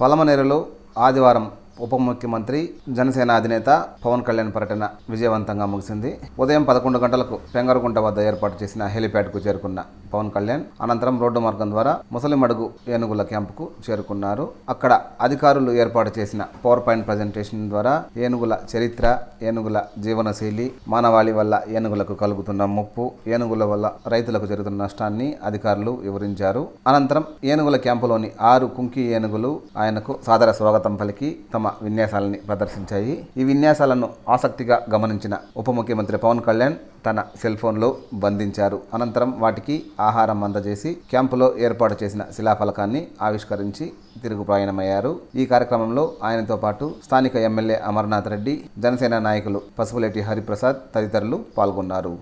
పలమనేరులో ఆదివారం ఉప ముఖ్యమంత్రి జనసేన అధినేత పవన్ కళ్యాణ్ పర్యటన విజయవంతంగా ముగిసింది. ఉదయం పదకొండు గంటలకు పెంగరగుంట వద్ద ఏర్పాటు చేసిన హెలిప్యాడ్కు చేరుకున్న పవన్ కళ్యాణ్ అనంతరం రోడ్డు మార్గం ద్వారా ముసలిమడుగు ఏనుగుల క్యాంపుకు చేరుకున్నారు. అక్కడ అధికారులు ఏర్పాటు చేసిన పవర్ పాయింట్ ప్రజెంటేషన్ ద్వారా ఏనుగుల చరిత్ర ఏనుగుల జీవనశైలి మానవాళి వల్ల ఏనుగులకు కలుగుతున్న ముప్పు ఏనుగుల వల్ల రైతులకు జరుగుతున్న నష్టాన్ని అధికారులు వివరించారు. అనంతరం ఏనుగుల క్యాంపులోని ఆరు కుంకి ఏనుగులు ఆయనకు సాదర స్వాగతం పలికి తమ విన్యాసాలని ప్రదర్శించాయి. ఈ విన్యాసాలను ఆసక్తిగా గమనించిన ఉప ముఖ్యమంత్రి పవన్ కళ్యాణ్ తన సెల్ ఫోన్లో బంధించారు. అనంతరం వాటికి ఆహారం అందజేసి క్యాంపులో ఏర్పాటు చేసిన శిలాఫలకాన్ని ఆవిష్కరించి తిరుగు ప్రయాణమయ్యారు. ఈ కార్యక్రమంలో ఆయనతో పాటు స్థానిక ఎమ్మెల్యే అమర్నాథ్ రెడ్డి జనసేన నాయకులు పసుపులేటి హరిప్రసాద్ తదితరులు పాల్గొన్నారు.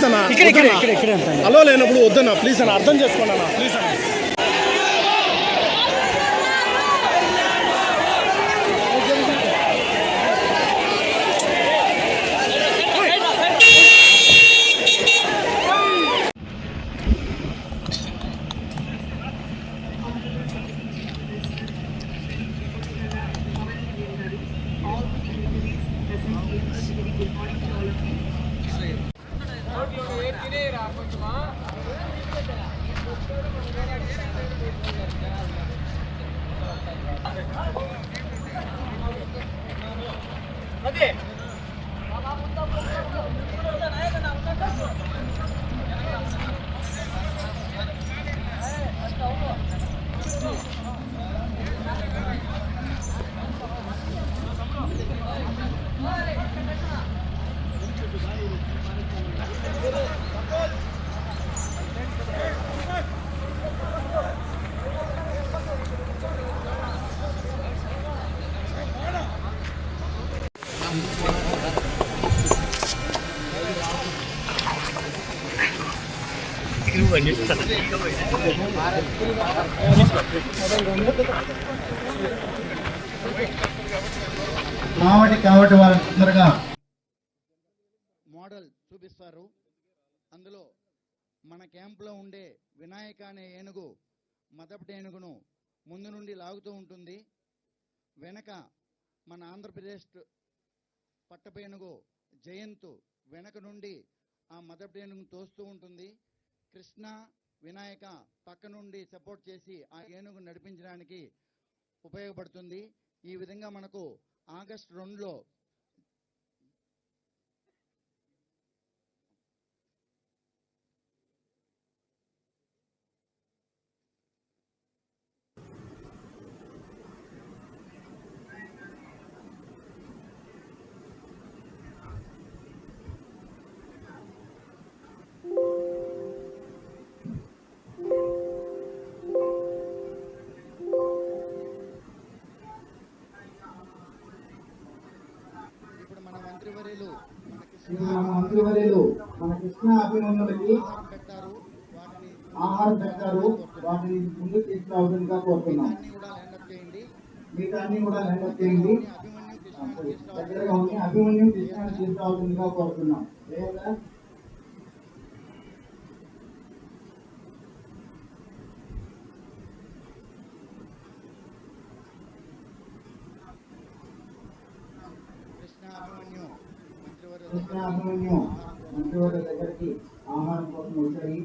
ప్లీజ్ అన్న హలో లేనప్పుడు వద్దన్నా ప్లీజ్ అన్న అర్థం చేసుకోండి అన్న ప్లీజ్ అన్న. కాబట్టి కాబట్టి వారు తొందరగా మోడల్ చూపిస్తారు. అందులో మన క్యాంప్లో ఉండే వినాయక అనే ఏనుగు మదపటి ఏనుగును ముందు నుండి లాగుతూ ఉంటుంది. వెనక మన ఆంధ్రప్రదేశ్ పట్టపేనుగు జయంతు వెనక నుండి ఆ మదపటి ఏనుగును తోస్తూ ఉంటుంది. కృష్ణ వినాయక పక్క నుండి సపోర్ట్ చేసి ఆ ఏనుగు నడిపించడానికి ఉపయోగపడుతుంది. ఈ విధంగా మనకు ఆగస్ట్ రెండులో మంత్రివర్యులు మన కృష్ణ అభినందనకి ఆహారం పెట్టారు. వాటిని ముందు తీసుకురావడంగా వాటిని ముందుకు కోరుతున్నాం. అన్ని కూడా లైన్అప్ చేయండి. దగ్గరగా ఉండి అభిమన్యు కృష్ణాన్ని తీసుకురావాల్సిందిగా కోరుతున్నాం. లేదా కృష్ణ అభిమన్యు మంత్రివర్యుల దగ్గరికి ఆహారం కోసం వచ్చాయి.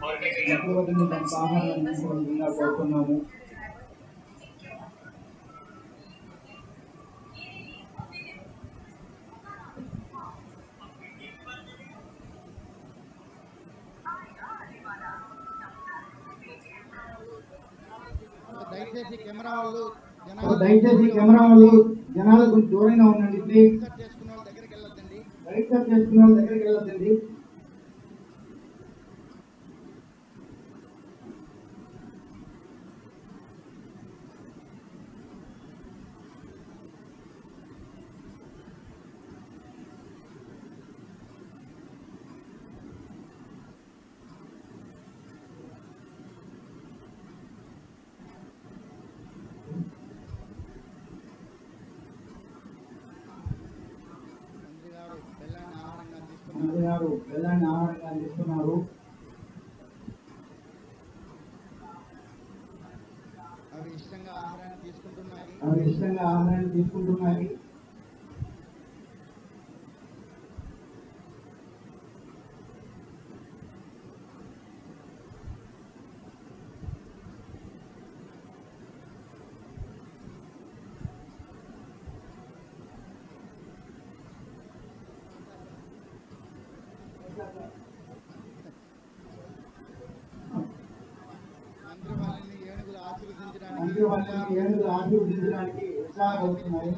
మంత్రివర్యులు దానికి ఆహారం కోరుతున్నాము. దయచేసి కెమెరా వాళ్ళు దయచేసి కెమెరా వాళ్ళు జనాలకు దూరంగా ఉండండి ప్లీజ్ రైట్ కట్ చేసుకున్న వాళ్ళ దగ్గరికి వెళ్ళొద్దండి. తీసుకున్నారు మంత్రి ఆహారంగా అందిస్తున్నారు అవి ఇష్టంగా ఆహారాన్ని తీసుకుంటున్నాయి అవి ఇష్టంగా ఆహారాన్ని తీసుకుంటున్నాయి మంత్రి వాళ్ళని ఏనుగులు ఆశీర్వదించడానికి మంత్రి వాళ్ళని ఏనుగులు ఉత్సాహపడుతున్నాయి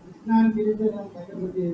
కృష్ణాన్ని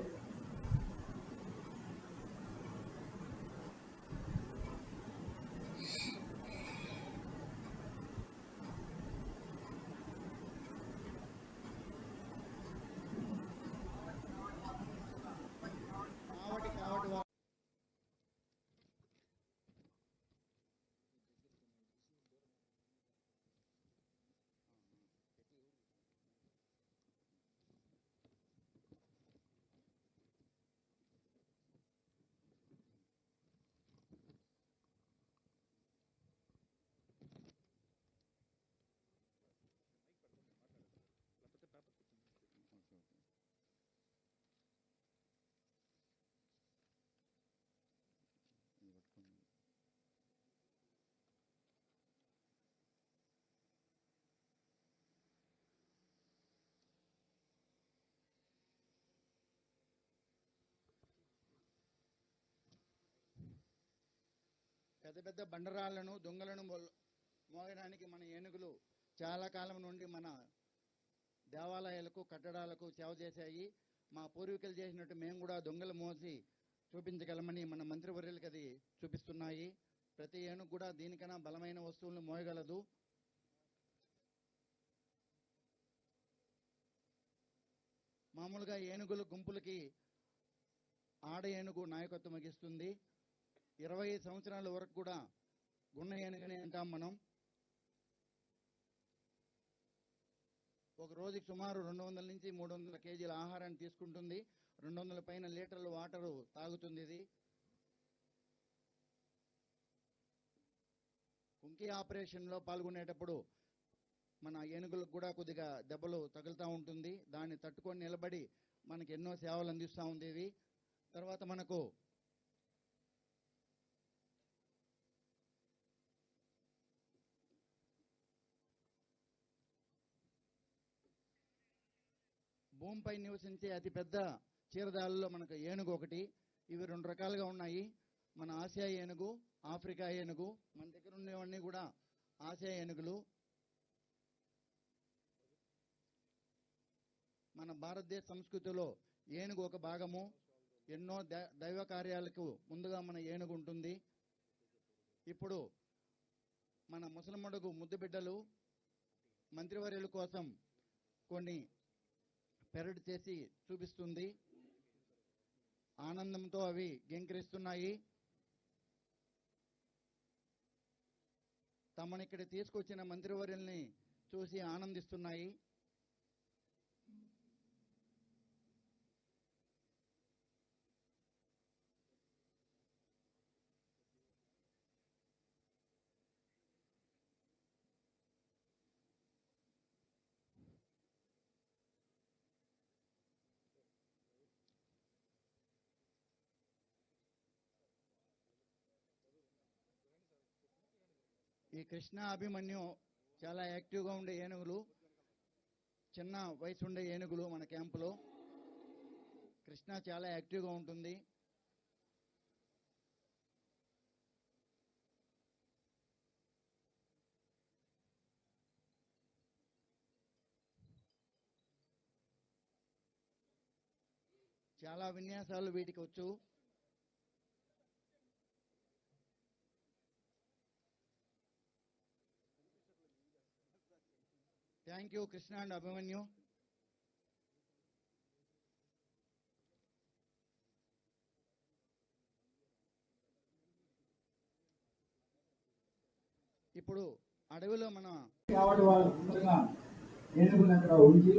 పెద్ద పెద్ద బండరాళ్ళను దొంగలను మొల్- మోయడానికి మన ఏనుగులు చాలా కాలం నుండి మన దేవాలయాలకు కట్టడాలకు సేవ చేశాయి. మా పూర్వీకులు చేసినట్టు మేము కూడా దొంగలు మోసి చూపించగలమని మన మంత్రివర్యులకు అది చూపిస్తున్నాయి. ప్రతి ఏనుగు కూడా దీనికన్నా బలమైన వస్తువులను మోయగలదు. మామూలుగా ఏనుగులు గుంపులకి ఆడ ఏనుగు నాయకత్వం వహిస్తుంది. ఇరవై ఐదు సంవత్సరాల వరకు కూడా గున్న అంటాం మనం. ఒక రోజుకి సుమారు రెండు వందల నుంచి మూడు వందల కేజీల ఆహారాన్ని తీసుకుంటుంది. రెండు వందల పైన లీటర్ల వాటరు తాగుతుంది ఇది. కుంకి ఆపరేషన్లో పాల్గొనేటప్పుడు మన ఏనుగులకు కూడా కొద్దిగా దెబ్బలు తగులుతూ ఉంటుంది. దాన్ని తట్టుకొని నిలబడి మనకి ఎన్నో సేవలు అందిస్తూ ఉంది ఇది తర్వాత మనకు భూమిపై నివసించే అతిపెద్ద చీరదాలలో మనకు ఏనుగు ఒకటి. ఇవి రెండు రకాలుగా ఉన్నాయి. మన ఆసియా ఏనుగు ఆఫ్రికా ఏనుగు మన దగ్గర ఉండేవన్నీ కూడా ఆసియా ఏనుగులు. మన భారతదేశ సంస్కృతిలో ఏనుగు ఒక భాగము. ఎన్నో దైవ కార్యాలకు ముందుగా మన ఏనుగు ఉంటుంది. ఇప్పుడు మన ముసలమ్మడుగు ముద్దు బిడ్డలు మంత్రివర్యుల కోసం కొన్ని పెరడ్ చేసి చూపిస్తుంది. ఆనందంతో అవి గెంకరిస్తున్నాయి తమను ఇక్కడ తీసుకొచ్చిన మంత్రివర్యుల్ని చూసి ఆనందిస్తున్నాయి. ఈ కృష్ణ అభిమన్యు చాలా యాక్టివ్గా ఉండే ఏనుగులు చిన్న వయసు ఉండే ఏనుగులు మన క్యాంపులో. కృష్ణ చాలా యాక్టివ్గా ఉంటుంది. చాలా విన్యాసాలు వీటికి వచ్చు. Thank you Krishna and Abhimanyu. ఇప్పుడు అడవిలో మన ఏనుగుని అక్కడ ఉంచి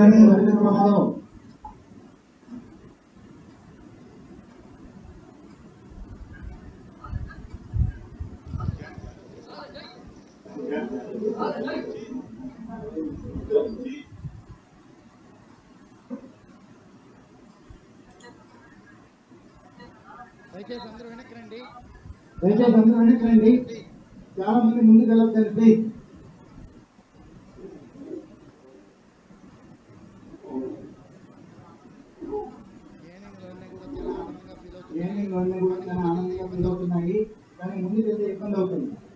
ఏనుగులని వరుస క్రమంలో దయచేసి అందరూ వెనక్కి రండి. దయచేసి అందరూ వెనక్కి రండి. చాలా మంది ముందుకు వెళ్ళొద్దండి ప్లీజ్ ఏనుగులన్నీ కూడా చాలా ఆనందంగా ఫీల్ అవుతుంది ఏనుగులన్నీ కూడా చాలా ఆనందంగా ఫీల్ అవుతున్నాయి కానీ ముందుకు వెళ్తే అవుతుంది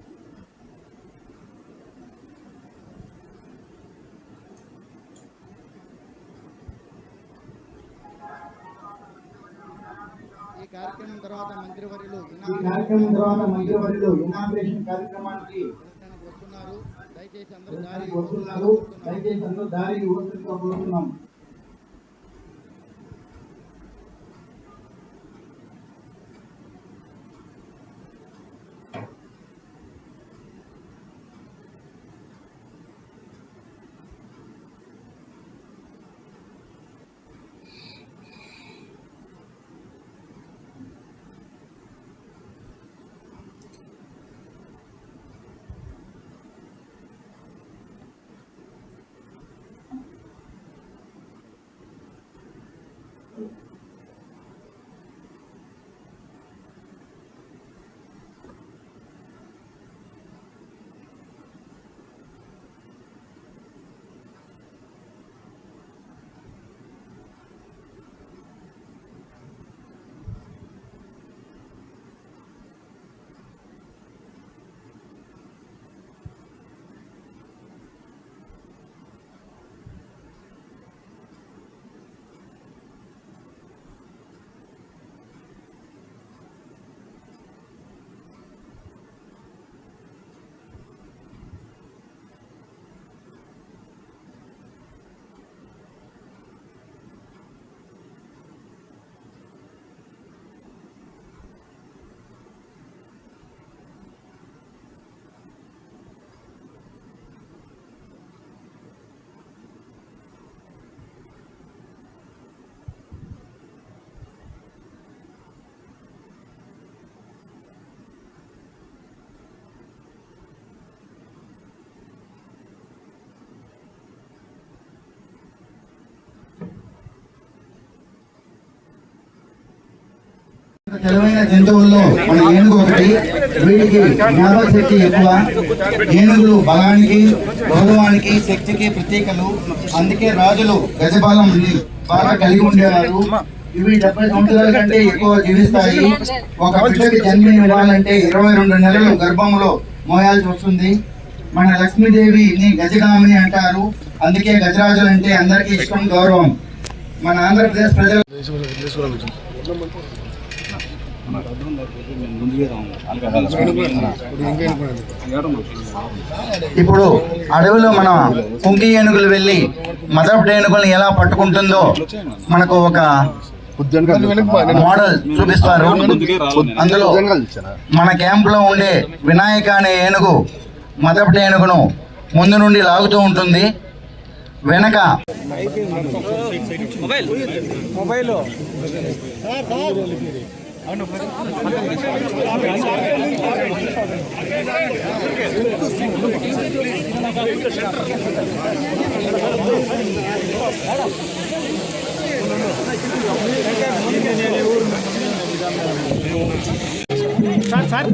ఈ కార్యక్రమం తర్వాత మంత్రివర్యులు ఈ కార్యక్రమం తర్వాత మంత్రివర్యులు ఇనాగ్రేషన్ కార్యక్రమానికి వస్తున్నారు దయచేసి అందరూ దారి వస్తున్నారు దయచేసి అందరూ దారి కోరుతున్నాం తెలివైన జంతువుల్లో మన ఏనుగు ఒకటి వీటికి జ్ఞాపక శక్తి ఎక్కువ. ఏనుగులు బలానికి గౌరవానికి శక్తికి ప్రతీకలు. అందుకే రాజులు గజబలం బాగా కలిగి ఉండేవారు. ఇవి డెబ్బై సంవత్సరాల కంటే ఎక్కువ జీవిస్తాయి. ఒక బిడ్డకి జన్మ ఇవ్వాలంటే ఇరవై రెండు నెలలు గర్భంలో మోయాల్సి వస్తుంది. మన లక్ష్మీదేవిని గజగామిని అంటారు. అందుకే గజరాజులు అంటే అందరికీ ఇష్టం గౌరవం. మన ఆంధ్రప్రదేశ్ ప్రజలు ఇప్పుడు అడవిలో మన కుంకి ఏనుగులు వెళ్ళి మదపటి ఏనుగులను ఎలా పట్టుకుంటుందో మనకు ఒక మోడల్ చూపిస్తారు. అందులో మన క్యాంప్లో ఉండే వినాయక అనే ఏనుగు మదపటి ఏనుగును ముందు నుండి లాగుతూ ఉంటుంది. వెనక సార్ సార్